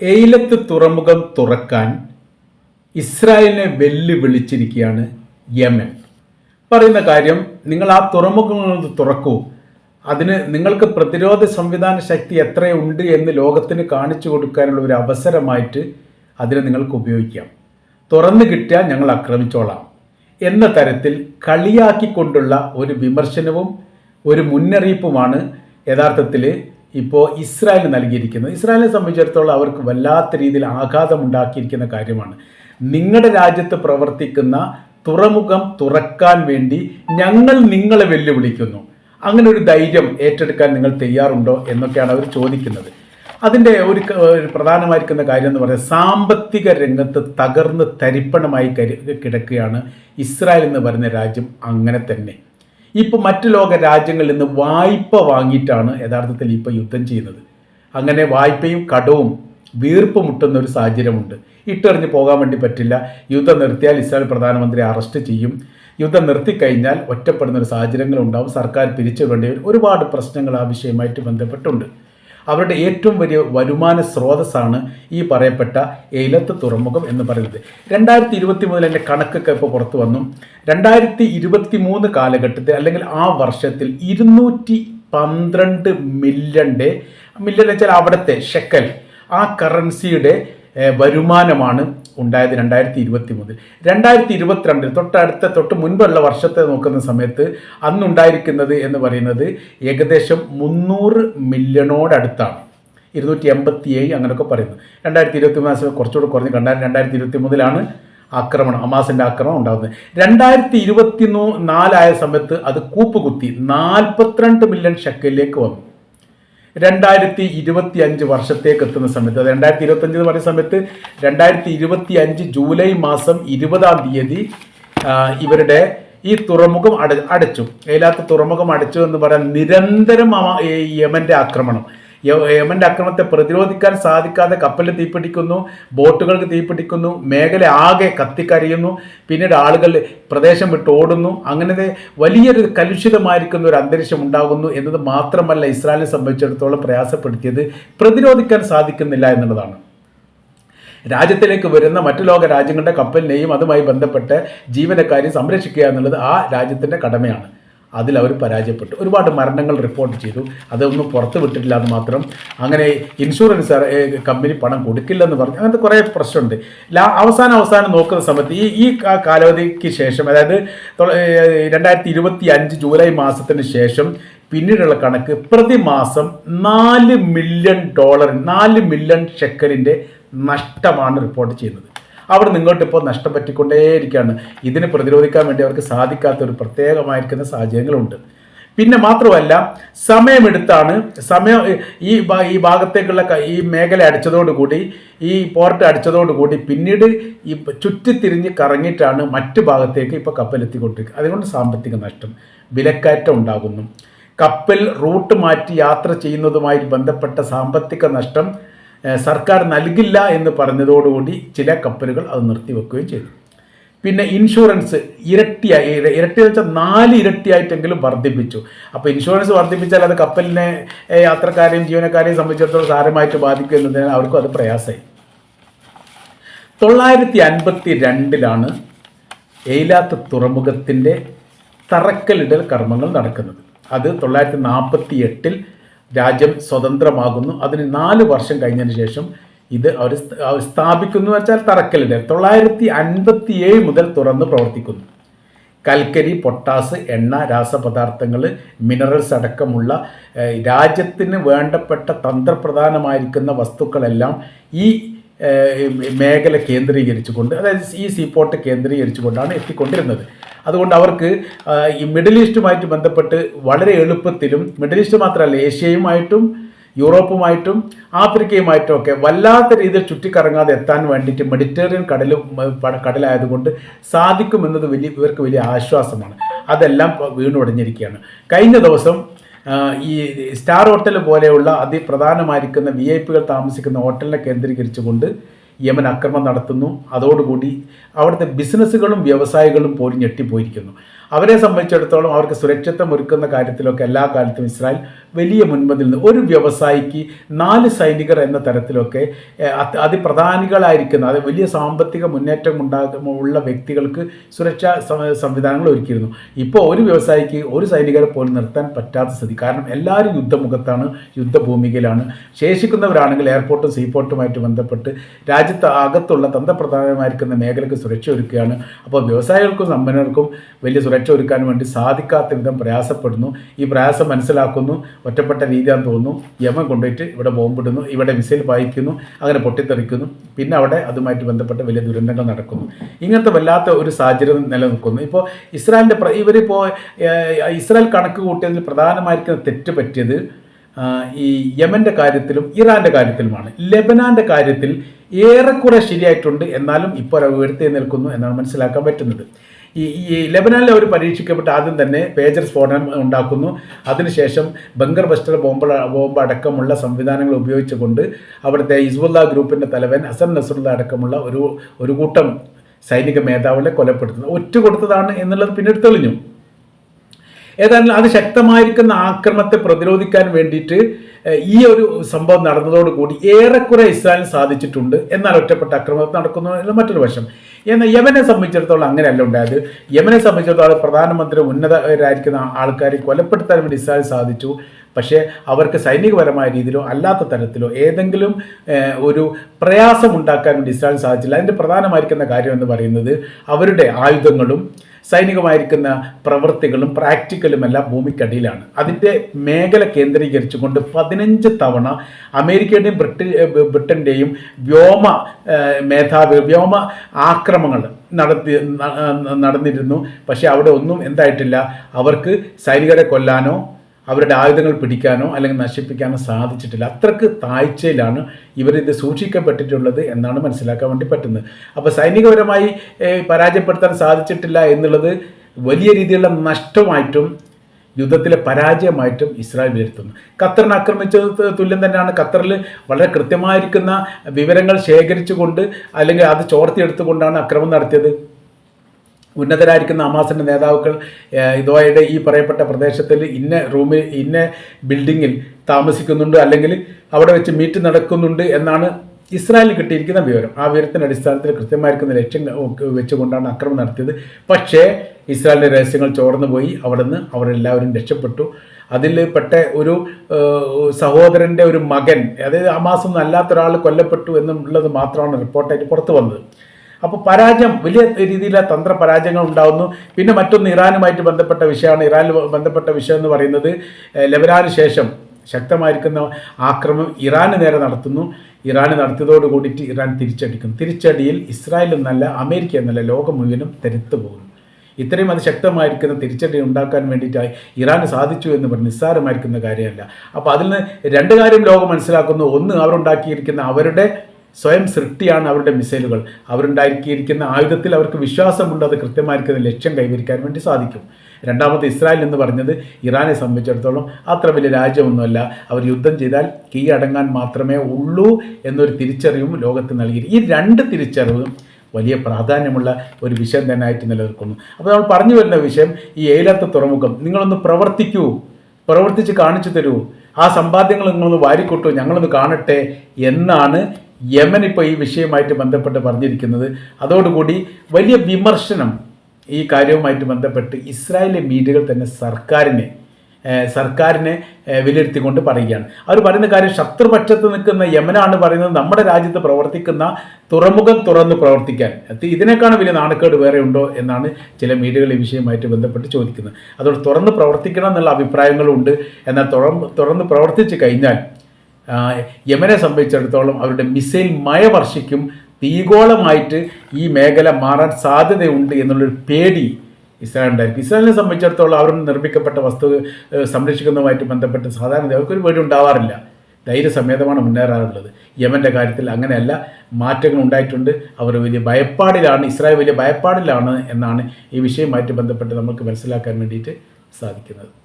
എയിലത്ത് തുറമുഖം തുറക്കാൻ ഇസ്രായേലിനെ വെല്ലുവിളിച്ചിരിക്കുകയാണ് യമൻ. പറയുന്ന കാര്യം നിങ്ങൾ ആ തുറമുഖങ്ങൾ തുറക്കൂ. അതിന് നിങ്ങൾക്ക് പ്രതിരോധ സംവിധാന ശക്തി എത്രയുണ്ട് എന്ന് ലോകത്തിന് കാണിച്ചു കൊടുക്കാനുള്ള ഒരു അവസരമായിട്ട് അതിനെ നിങ്ങൾക്ക് ഉപയോഗിക്കാം. തുറന്നു കിട്ടിയാൽ ഞങ്ങൾ ആക്രമിച്ചോളാം എന്ന തരത്തിൽ കളിയാക്കിക്കൊണ്ടുള്ള ഒരു വിമർശനവും ഒരു മുന്നറിയിപ്പുമാണ് യഥാർത്ഥത്തിൽ ഇപ്പോൾ ഇസ്രായേൽ നൽകിയിരിക്കുന്നത്. ഇസ്രായേലിനെ സംബന്ധിച്ചിടത്തോളം അവർക്ക് വല്ലാത്ത രീതിയിൽ ആഘാതം ഉണ്ടാക്കിയിരിക്കുന്ന കാര്യമാണ്. നിങ്ങളുടെ രാജ്യത്ത് പ്രവർത്തിക്കുന്ന തുറമുഖം തുറക്കാൻ വേണ്ടി ഞങ്ങൾ നിങ്ങളെ വെല്ലുവിളിക്കുന്നു. അങ്ങനെ ഒരു ധൈര്യം ഏറ്റെടുക്കാൻ നിങ്ങൾ തയ്യാറുണ്ടോ എന്നൊക്കെയാണ് അവർ ചോദിക്കുന്നത്. അതിന്റെ ഒരു പ്രധാനമായിരിക്കുന്ന കാര്യം എന്ന് പറയുന്നത് സാമ്പത്തിക രംഗത്ത് തകർന്ന് തരിപ്പണമായി കിടക്കുകയാണ് ഇസ്രായേൽ എന്ന് പറയുന്ന രാജ്യം അങ്ങനെ തന്നെ. ഇപ്പോൾ മറ്റു ലോക രാജ്യങ്ങളിൽ നിന്ന് വായ്പ വാങ്ങിയിട്ടാണ് യഥാർത്ഥത്തിൽ ഇപ്പോൾ യുദ്ധം ചെയ്യുന്നത്. അങ്ങനെ വായ്പയും കടവും വീർപ്പ് മുട്ടുന്ന ഒരു സാഹചര്യമുണ്ട്. ഇട്ടെറിഞ്ഞ് പോകാൻ വേണ്ടി പറ്റില്ല. യുദ്ധം നിർത്തിയാൽ ഇസ്രായേൽ പ്രധാനമന്ത്രി അറസ്റ്റ് ചെയ്യും. യുദ്ധം നിർത്തിക്കഴിഞ്ഞാൽ ഒറ്റപ്പെടുന്ന ഒരു സാഹചര്യങ്ങളുണ്ടാവും. സർക്കാർ പിരിച്ചു വേണ്ടി ഒരുപാട് പ്രശ്നങ്ങൾ ആ വിഷയമായിട്ട് ബന്ധപ്പെട്ടുണ്ട്. അവരുടെ ഏറ്റവും വലിയ വരുമാന സ്രോതസ്സാണ് ഈ പറയപ്പെട്ട എയിലത്ത് തുറമുഖം എന്ന് പറയുന്നത്. രണ്ടായിരത്തി ഇരുപത്തി മൂന്നിൽ എന്റെ കണക്കൊക്കെ ഇപ്പോൾ പുറത്തു വന്നു. രണ്ടായിരത്തി ഇരുപത്തി മൂന്ന് കാലഘട്ടത്തിൽ അല്ലെങ്കിൽ ആ വർഷത്തിൽ ഇരുന്നൂറ്റി പന്ത്രണ്ട് മില്യന്റെ മില്യൺ വെച്ചാൽ അവിടുത്തെ ഷെക്കൽ ആ കറൻസിയുടെ വരുമാനമാണ് ഉണ്ടായത് രണ്ടായിരത്തി ഇരുപത്തി മൂന്നിൽ രണ്ടായിരത്തി ഇരുപത്തിരണ്ടിൽ തൊട്ടടുത്ത തൊട്ട് മുൻപുള്ള വർഷത്തെ നോക്കുന്ന സമയത്ത് അന്നുണ്ടായിരിക്കുന്നത് എന്ന് പറയുന്നത് ഏകദേശം മുന്നൂറ് മില്യണോടടുത്താണ്. ഇരുന്നൂറ്റി എൺപത്തി ഏഴ് അങ്ങനെയൊക്കെ പറയുന്നു. രണ്ടായിരത്തി ഇരുപത്തി മൂന്ന് കുറച്ചുകൂടെ കുറഞ്ഞ് കണ്ടാൽ രണ്ടായിരത്തി ഇരുപത്തി മൂന്നിലാണ് ആക്രമണം അമാസിന്റെ ആക്രമണം ഉണ്ടാകുന്നത്. രണ്ടായിരത്തി ഇരുപത്തി നാലായ സമയത്ത് അത് കൂപ്പുകുത്തി നാൽപ്പത്തിരണ്ട് മില്യൺ ഷെക്കലിലേക്ക് വന്നു. രണ്ടായിരത്തി ഇരുപത്തി അഞ്ച് വർഷത്തേക്ക് എത്തുന്ന സമയത്ത് രണ്ടായിരത്തി ഇരുപത്തി അഞ്ച് എന്ന് പറയുന്ന സമയത്ത് രണ്ടായിരത്തി ഇരുപത്തി അഞ്ച് ജൂലൈ മാസം ഇരുപതാം തീയതി ഇവരുടെ ഈ തുറമുഖം അട അടച്ചു. ഏലാത്ത തുറമുഖം അടച്ചു എന്ന് പറയാൻ നിരന്തരം യമന്റെ ആക്രമണം. യമന്റെ ആക്രമണത്തെ പ്രതിരോധിക്കാൻ സാധിക്കാതെ കപ്പലിൽ തീപിടിക്കുന്നു ബോട്ടുകൾക്ക് തീപിടിക്കുന്നു മേഖല ആകെ കത്തിക്കരിയുന്നു പിന്നീട് ആളുകൾ പ്രദേശം വിട്ട് ഓടുന്നു. അങ്ങനത്തെ വലിയൊരു കലുഷിതമായിരിക്കുന്ന ഒരു അന്തരീക്ഷം ഉണ്ടാകുന്നു എന്നത് മാത്രമല്ല ഇസ്രായേലിനെ സംബന്ധിച്ചിടത്തോളം പ്രയാസപ്പെടുത്തിയത്. പ്രതിരോധിക്കാൻ സാധിക്കുന്നില്ല എന്നുള്ളതാണ്. രാജ്യത്തിലേക്ക് വരുന്ന മറ്റു ലോക രാജ്യങ്ങളുടെ കപ്പലിനെയും അതുമായി ബന്ധപ്പെട്ട് ജീവനക്കാരെ സംരക്ഷിക്കുക എന്നുള്ളത് ആ രാജ്യത്തിന്റെ കടമയാണ്. അതിൽ അവർ പരാജയപ്പെട്ടു. ഒരുപാട് മരണങ്ങൾ റിപ്പോർട്ട് ചെയ്തു. അതൊന്നും പുറത്ത് വിട്ടിട്ടില്ല മാത്രം. അങ്ങനെ ഇൻഷുറൻസ് കമ്പനി പണം കൊടുക്കില്ലെന്ന് പറഞ്ഞു അങ്ങനത്തെ കുറേ പ്രശ്നമുണ്ട്. ലാ അവസാനം അവസാനം നോക്കുന്ന സമയത്ത് ഈ ഈ കാലാവധിക്ക് ശേഷം അതായത് രണ്ടായിരത്തി ഇരുപത്തി അഞ്ച് ജൂലൈ മാസത്തിന് ശേഷം പിന്നീടുള്ള കണക്ക് പ്രതിമാസം നാല് മില്യൺ ഡോളർ നാല് മില്യൺ ഷെക്കലിന്റെ നഷ്ടമാണ് റിപ്പോർട്ട് ചെയ്യുന്നത്. അവിടെ നിങ്ങോട്ട് ഇപ്പോൾ നഷ്ടം പറ്റിക്കൊണ്ടേയിരിക്കുകയാണ്. ഇതിനെ പ്രതിരോധിക്കാൻ വേണ്ടി അവർക്ക് സാധിക്കാത്ത ഒരു പ്രത്യേകമായിരിക്കുന്ന സാഹചര്യങ്ങളുണ്ട്. പിന്നെ മാത്രമല്ല സമയമെടുത്താണ് സമയം ഈ ഈ ഭാഗത്തേക്കുള്ള ഈ മേഖല അടിച്ചതോടുകൂടി ഈ പോർട്ട് അടിച്ചതോടുകൂടി പിന്നീട് ഈ ചുറ്റിത്തിരിഞ്ഞ് കറങ്ങിയിട്ടാണ് മറ്റു ഭാഗത്തേക്ക് ഇപ്പോൾ കപ്പലെത്തിക്കൊണ്ടിരിക്കുക അതുകൊണ്ട് സാമ്പത്തിക നഷ്ടം വിലക്കയറ്റം ഉണ്ടാകുന്നു. കപ്പൽ റൂട്ട് മാറ്റി യാത്ര ചെയ്യുന്നതുമായി ബന്ധപ്പെട്ട സാമ്പത്തിക നഷ്ടം സർക്കാർ നൽകില്ല എന്ന് പറഞ്ഞതോടുകൂടി ചില കപ്പലുകൾ അത് നിർത്തിവെക്കുകയും ചെയ്തു. പിന്നെ ഇൻഷുറൻസ് ഇരട്ടിയായി ഇരട്ടി വെച്ചാൽ നാല് ഇരട്ടിയായിട്ടെങ്കിലും വർദ്ധിപ്പിച്ചു. അപ്പോൾ ഇൻഷുറൻസ് വർദ്ധിപ്പിച്ചാൽ അത് കപ്പലിനെ യാത്രക്കാരെയും ജീവനക്കാരെയും സംബന്ധിച്ചിടത്തോളം സാരമായിട്ട് ബാധിക്കും എന്നതിന് അവർക്കും അത് പ്രയാസമായി. തൊള്ളായിരത്തി അൻപത്തി രണ്ടിലാണ് എയിലാത്ത് തുറമുഖത്തിന്റെ തറക്കല്ലിടൽ കർമ്മങ്ങൾ നടക്കുന്നത്. അത് തൊള്ളായിരത്തി നാൽപ്പത്തി എട്ടിൽ രാജ്യം സ്വതന്ത്രമാകുന്നു. അതിന് നാല് വർഷം കഴിഞ്ഞതിന് ശേഷം ഇത് അവർ സ്ഥ- സ്ഥാപിക്കുന്നു വെച്ചാൽ തറക്കല്ലിടൽ തൊള്ളായിരത്തി അൻപത്തി ഏഴ് മുതൽ തുറന്ന് പ്രവർത്തിക്കുന്നു. കൽക്കരി പൊട്ടാസ് എണ്ണ രാസപദാർത്ഥങ്ങൾ മിനറൽസ് അടക്കമുള്ള രാജ്യത്തിന് വേണ്ടപ്പെട്ട തന്ത്രപ്രധാനമായിരിക്കുന്ന വസ്തുക്കളെല്ലാം ഈ മേഖല കേന്ദ്രീകരിച്ചുകൊണ്ട് അതായത് ഈ സീപോർട്ട് കേന്ദ്രീകരിച്ചുകൊണ്ടാണ് എത്തിക്കൊണ്ടിരുന്നത്. അതുകൊണ്ട് അവർക്ക് ഈ മിഡിൽ ഈസ്റ്റുമായിട്ട് ബന്ധപ്പെട്ട് വളരെ എളുപ്പത്തിലും മിഡിൽ ഈസ്റ്റ് മാത്രമല്ല ഏഷ്യയുമായിട്ടും യൂറോപ്പുമായിട്ടും ആഫ്രിക്കയുമായിട്ടും ഒക്കെ വല്ലാത്ത രീതിയിൽ ചുറ്റിക്കറങ്ങാതെ എത്താൻ വേണ്ടിയിട്ട് മെഡിറ്ററേനിയൻ കടലും കടലായതുകൊണ്ട് സാധിക്കുമെന്നത് വലിയ ഇവർക്ക് വലിയ ആശ്വാസമാണ്. അതെല്ലാം വീണുടഞ്ഞിരിക്കുകയാണ് കഴിഞ്ഞ ദിവസം ഈ സ്റ്റാർ ഹോട്ടൽ പോലെയുള്ള അതിപ്രധാനമായിരിക്കുന്ന വി ഐ പികൾ താമസിക്കുന്ന ഹോട്ടലിനെ കേന്ദ്രീകരിച്ചുകൊണ്ട് യമൻ ആക്രമണം നടത്തുന്നു. അതോടുകൂടി അവിടുത്തെ ബിസിനസ്സുകളും വ്യവസായികളും പോലും ഞെട്ടിപ്പോയിരിക്കുന്നു. അവരെ സംബന്ധിച്ചിടത്തോളം അവർക്ക് സുരക്ഷിതം ഒരുക്കുന്ന കാര്യത്തിലൊക്കെ എല്ലാ കാലത്തും ഇസ്രായേൽ വലിയ മുൻപതിൽ നിന്ന് ഒരു വ്യവസായിക്ക് നാല് സൈനികർ എന്ന തരത്തിലൊക്കെ അതിപ്രധാനികളായിരിക്കുന്ന അത് വലിയ സാമ്പത്തിക മുന്നേറ്റം ഉണ്ടാകുമുള്ള വ്യക്തികൾക്ക് സുരക്ഷാ സംവിധാനങ്ങൾ ഒരുക്കിയിരുന്നു. ഇപ്പോൾ ഒരു വ്യവസായിക്ക് ഒരു സൈനികരെ പോലും നിർത്താൻ പറ്റാത്ത സ്ഥിതി. കാരണം എല്ലാവരും യുദ്ധമുഖത്താണ് യുദ്ധഭൂമികയിലാണ് ശേഷിക്കുന്നവരാണെങ്കിൽ എയർപോർട്ടും സീപോർട്ടുമായിട്ട് ബന്ധപ്പെട്ട് രാജ്യത്ത് അകത്തുള്ള തന്ത്രപ്രധാനമായിരിക്കുന്ന മേഖലയ്ക്ക് സുരക്ഷ ഒരുക്കുകയാണ്. അപ്പോൾ വ്യവസായികൾക്കും സമ്പന്നർക്കും വലിയ സുരക്ഷ ഒരുക്കാൻ വേണ്ടി സാധിക്കാത്ത വിധം പ്രയാസപ്പെടുന്നു. ഈ പ്രയാസം മനസ്സിലാക്കുന്നു. ഒറ്റപ്പെട്ട രീതിയാന്ന് തോന്നുന്നു. യമൻ കൊണ്ടുപോയിട്ട് ഇവിടെ ബോംബിടുന്നു ഇവിടെ മിസൈൽ പായിക്കുന്നു. അങ്ങനെ പൊട്ടിത്തെറിക്കുന്നു. പിന്നെ അവിടെ അതുമായിട്ട് ബന്ധപ്പെട്ട വലിയ ദുരന്തങ്ങൾ നടക്കുന്നു. ഇങ്ങനത്തെ വല്ലാത്ത ഒരു സാഹചര്യം നിലനിൽക്കുന്നു. ഇപ്പോൾ ഇസ്രായേലിന്റെ ഇവരിപ്പോൾ ഇസ്രായേൽ കണക്ക് കൂട്ടിയതിൽ പ്രധാനമായിരിക്കുന്ന തെറ്റ് പറ്റിയത് ഈ യമന്റെ കാര്യത്തിലും ഇറാന്റെ കാര്യത്തിലുമാണ്. ലെബനാന്റെ കാര്യത്തിൽ ഏറെക്കുറെ ശരിയായിട്ടുണ്ട്. എന്നാലും ഇപ്പോൾ അവർ ഉയർത്തി നിൽക്കുന്നു എന്നാണ് മനസ്സിലാക്കാൻ പറ്റുന്നത്. ഈ ഈ ലെബനാനിൽ അവർ പരീക്ഷിക്കപ്പെട്ട് ആദ്യം തന്നെ പേജർ സ്ഫോടനം ഉണ്ടാക്കുന്നു. അതിനുശേഷം ബംഗർ ബസ്റ്റർ ബോംബ ബോംബ് അടക്കമുള്ള സംവിധാനങ്ങൾ ഉപയോഗിച്ചുകൊണ്ട് അവിടുത്തെ ഹിസ്ബുല്ല ഗ്രൂപ്പിന്റെ തലവൻ ഹസൻ നസറുല്ല അടക്കമുള്ള ഒരു ഒരു കൂട്ടം സൈനിക മേധാവികളെ കൊലപ്പെടുത്തുന്നത് ഒറ്റ കൊടുത്തതാണ് എന്നുള്ളത് പിന്നീട് തെളിഞ്ഞു. ഏതായാലും അത് ശക്തമായിരിക്കുന്ന ആക്രമണത്തെ പ്രതിരോധിക്കാൻ വേണ്ടിയിട്ട് ഈ ഒരു സംഭവം നടന്നതോടുകൂടി ഏറെക്കുറെ ഇസ്രായേലിന് സാധിച്ചിട്ടുണ്ട്. എന്നാൽ ഒറ്റപ്പെട്ട ആക്രമണം നടക്കുന്നു എന്നുള്ള മറ്റൊരു വശം. എന്നാൽ യമനെ സംബന്ധിച്ചിടത്തോളം അങ്ങനെയല്ല ഉണ്ടായത്. യമനെ സംബന്ധിച്ചിടത്തോളം പ്രധാനമന്ത്രി ഉന്നതരായിരിക്കുന്ന ആൾക്കാരെ കൊലപ്പെടുത്താൻ വേണ്ടി ഇസ്രായേൽ സാധിച്ചു. പക്ഷേ അവർക്ക് സൈനികപരമായ രീതിയിലോ അല്ലാത്ത തരത്തിലോ ഏതെങ്കിലും ഒരു പ്രയാസം ഉണ്ടാക്കാൻ വേണ്ടി ഇസ്രായേൽ സാധിച്ചില്ല. അതിന്റെ പ്രധാനമായിരിക്കുന്ന കാര്യം എന്ന് പറയുന്നത് അവരുടെ ആയുധങ്ങളും സൈനികമായിരിക്കുന്ന പ്രവൃത്തികളും പ്രാക്ടിക്കലും എല്ലാം ഭൂമിക്കടിയിലാണ്. അതിന്റെ മേഖല കേന്ദ്രീകരിച്ചുകൊണ്ട് പതിനഞ്ച് തവണ അമേരിക്കയുടെയും ബ്രിട്ടൻ ബ്രിട്ടന്റെയും വ്യോമ മേധാവി വ്യോമ ആക്രമങ്ങൾ നടത്തി നടന്നിരുന്നു. പക്ഷേ അവിടെ ഒന്നും എന്തായിട്ടില്ല. അവർക്ക് സൈനികരെ കൊല്ലാനോ അവരുടെ ആയുധങ്ങൾ പിടിക്കാനോ അല്ലെങ്കിൽ നശിപ്പിക്കാനോ സാധിച്ചിട്ടില്ല. അത്രയ്ക്ക് താഴ്ചയിലാണ് ഇവരിത് സൂക്ഷിക്കപ്പെട്ടിട്ടുള്ളത് എന്നാണ് മനസ്സിലാക്കാൻ വേണ്ടി പറ്റുന്നത്. അപ്പോൾ സൈനികപരമായി പരാജയപ്പെടുത്താൻ സാധിച്ചിട്ടില്ല എന്നുള്ളത് വലിയ രീതിയിലുള്ള നഷ്ടമായിട്ടും യുദ്ധത്തിലെ പരാജയമായിട്ടും ഇസ്രായേൽ വിലയിരുത്തുന്നു. ഖത്തറിനെ ആക്രമിച്ചത് തുല്യം തന്നെയാണ്. ഖത്തറിൽ വളരെ കൃത്യമായിരിക്കുന്ന വിവരങ്ങൾ ശേഖരിച്ചുകൊണ്ട് അല്ലെങ്കിൽ അത് ചോർത്തിയെടുത്തുകൊണ്ടാണ് അക്രമം നടത്തിയത്. ഉന്നതരായിരിക്കുന്ന ഹമാസിന്റെ നേതാക്കൾ ഇതോയുടെ ഈ പറയപ്പെട്ട പ്രദേശത്തിൽ ഇന്ന റൂമിൽ ഇന്ന ബിൽഡിങ്ങിൽ താമസിക്കുന്നുണ്ട് അല്ലെങ്കിൽ അവിടെ വെച്ച് മീറ്റ് നടക്കുന്നുണ്ട് എന്നാണ് ഇസ്രായേലിൽ കിട്ടിയിരിക്കുന്ന വിവരം. ആ വിവരത്തിന്റെ അടിസ്ഥാനത്തിൽ കൃത്യമായിരിക്കുന്ന ലക്ഷ്യം വെച്ചുകൊണ്ടാണ് ആക്രമണം നടത്തിയത്. പക്ഷേ ഇസ്രായേലിന്റെ രഹസ്യങ്ങൾ ചോർന്നു പോയി. അവിടുന്ന് അവരെല്ലാവരും രക്ഷപ്പെട്ടു. അതിൽ പെട്ട ഒരു സഹോദരന്റെ ഒരു മകൻ അതായത് ഒന്നും അല്ലാത്ത ഒരാൾ കൊല്ലപ്പെട്ടു എന്നുള്ളത് മാത്രമാണ് റിപ്പോർട്ടായിട്ട് പുറത്തു വന്നത്. അപ്പോൾ പരാജയം വലിയ രീതിയിലുള്ള തന്ത്ര പരാജയങ്ങൾ ഉണ്ടാകുന്നു പിന്നെ മറ്റൊന്ന് ഇറാനുമായിട്ട് ബന്ധപ്പെട്ട വിഷയമാണ്. ഇറാനിൽ ബന്ധപ്പെട്ട വിഷയം എന്ന് പറയുന്നത് ലെബനാന് ശേഷം ശക്തമായിരിക്കുന്ന ആക്രമണം ഇറാന് നേരെ നടത്തുന്നു. ഇറാന് നടത്തിയതോട് കൂടിയിട്ട് ഇറാൻ തിരിച്ചടിക്കും തിരിച്ചടിയിൽ ഇസ്രായേൽ എന്നല്ല അമേരിക്ക എന്നല്ല ലോകം മുഴുവനും തെരുത്തു പോകുന്നു. ഇത്രയും അത് ശക്തമായിരിക്കുന്ന തിരിച്ചടി ഉണ്ടാക്കാൻ വേണ്ടിയിട്ടായി ഇറാന് സാധിച്ചു എന്ന് പറഞ്ഞ് നിസ്സാരമായിരിക്കുന്ന കാര്യമല്ല. അപ്പോൾ അതിൽ നിന്ന് രണ്ട് കാര്യം ലോകം മനസ്സിലാക്കുന്നു. ഒന്ന് അവരുണ്ടാക്കിയിരിക്കുന്ന അവരുടെ സ്വയം സൃഷ്ടിയാണ് അവരുടെ മിസൈലുകൾ. അവരുണ്ടാക്കിയിരിക്കുന്ന ആയുധത്തിൽ അവർക്ക് വിശ്വാസമുണ്ട്. അത് കൃത്യമായിരിക്കുന്ന ലക്ഷ്യം കൈവരിക്കാൻ വേണ്ടി സാധിക്കും. രണ്ടാമത്തെ ഇസ്രായേൽ എന്ന് പറഞ്ഞത് ഇറാനെ സംബന്ധിച്ചിടത്തോളം അത്ര വലിയ രാജ്യമൊന്നുമല്ല. അവർ യുദ്ധം ചെയ്താൽ കീഴടങ്ങാൻ മാത്രമേ ഉള്ളൂ എന്നൊരു തിരിച്ചറിവും ലോകത്ത് നൽകി ഈ രണ്ട് തിരിച്ചറിവും വലിയ പ്രാധാന്യമുള്ള ഒരു വിഷയം തന്നെ ആയിട്ട് നിലനിൽക്കുന്നു. അപ്പോൾ നമ്മൾ പറഞ്ഞു വരുന്ന വിഷയം ഈ ഏലത്തെ തുറമുഖം. നിങ്ങളൊന്ന് പ്രവർത്തിക്കൂ. പ്രവർത്തിച്ച് കാണിച്ചു തരൂ. ആ സമ്പാദ്യങ്ങൾ നിങ്ങളൊന്ന് വാരിക്കൊട്ടു. ഞങ്ങളൊന്ന് കാണട്ടെ എന്നാണ് യമൻ ഇപ്പോൾ ഈ വിഷയവുമായിട്ട് ബന്ധപ്പെട്ട് പറഞ്ഞിരിക്കുന്നത്. അതോടുകൂടി വലിയ വിമർശനം ഈ കാര്യവുമായിട്ട് ബന്ധപ്പെട്ട് ഇസ്രായേലിലെ മീഡിയകൾ തന്നെ സർക്കാരിനെ സർക്കാരിനെ വിലയിരുത്തിക്കൊണ്ട് പറയുകയാണ്. അവർ പറയുന്ന കാര്യം ശത്രുപക്ഷത്ത് നിൽക്കുന്ന യമനാണ് പറയുന്നത്. നമ്മുടെ രാജ്യത്ത് പ്രവർത്തിക്കുന്ന തുറമുഖം തുറന്ന് പ്രവർത്തിക്കാൻ. ഇതിനേക്കാളും വലിയ നാണക്കേട് വേറെ ഉണ്ടോ എന്നാണ് ചില മീഡിയകൾ ഈ വിഷയമായിട്ട് ബന്ധപ്പെട്ട് ചോദിക്കുന്നത്. അതുകൊണ്ട് തുറന്ന് പ്രവർത്തിക്കണം എന്നുള്ള അഭിപ്രായങ്ങളുണ്ട് എന്നാൽ തുറന്ന് തുറന്ന് പ്രവർത്തിച്ചു കഴിഞ്ഞാൽ യമനെ സംബന്ധിച്ചിടത്തോളം അവരുടെ മിസൈൽ മഴ വർഷിക്കും തീഗോളമായിട്ട് ഈ മേഖല മാറാൻ സാധ്യതയുണ്ട് എന്നുള്ളൊരു പേടി ഇസ്രായേൽ ഉണ്ടായിരിക്കും ഇസ്രായേലിനെ സംബന്ധിച്ചിടത്തോളം അവർ നിർമ്മിക്കപ്പെട്ട വസ്തു സംരക്ഷിക്കുന്നതുമായിട്ട് ബന്ധപ്പെട്ട് സാധാരണ അവർക്കൊരു പേടി ഉണ്ടാവാറില്ല. ധൈര്യസമേതമാണ് മുന്നേറാറുള്ളത്. യമന്റെ കാര്യത്തിൽ അങ്ങനെയല്ല. മാറ്റങ്ങൾ ഉണ്ടായിട്ടുണ്ട്. അവർ വലിയ ഭയപ്പാടിലാണ് ഇസ്രായേൽ വലിയ ഭയപ്പാടിലാണ് എന്നാണ് ഈ വിഷയവുമായിട്ട് ബന്ധപ്പെട്ട് നമുക്ക് മനസ്സിലാക്കാൻ വേണ്ടിയിട്ട് സാധിക്കുന്നത്.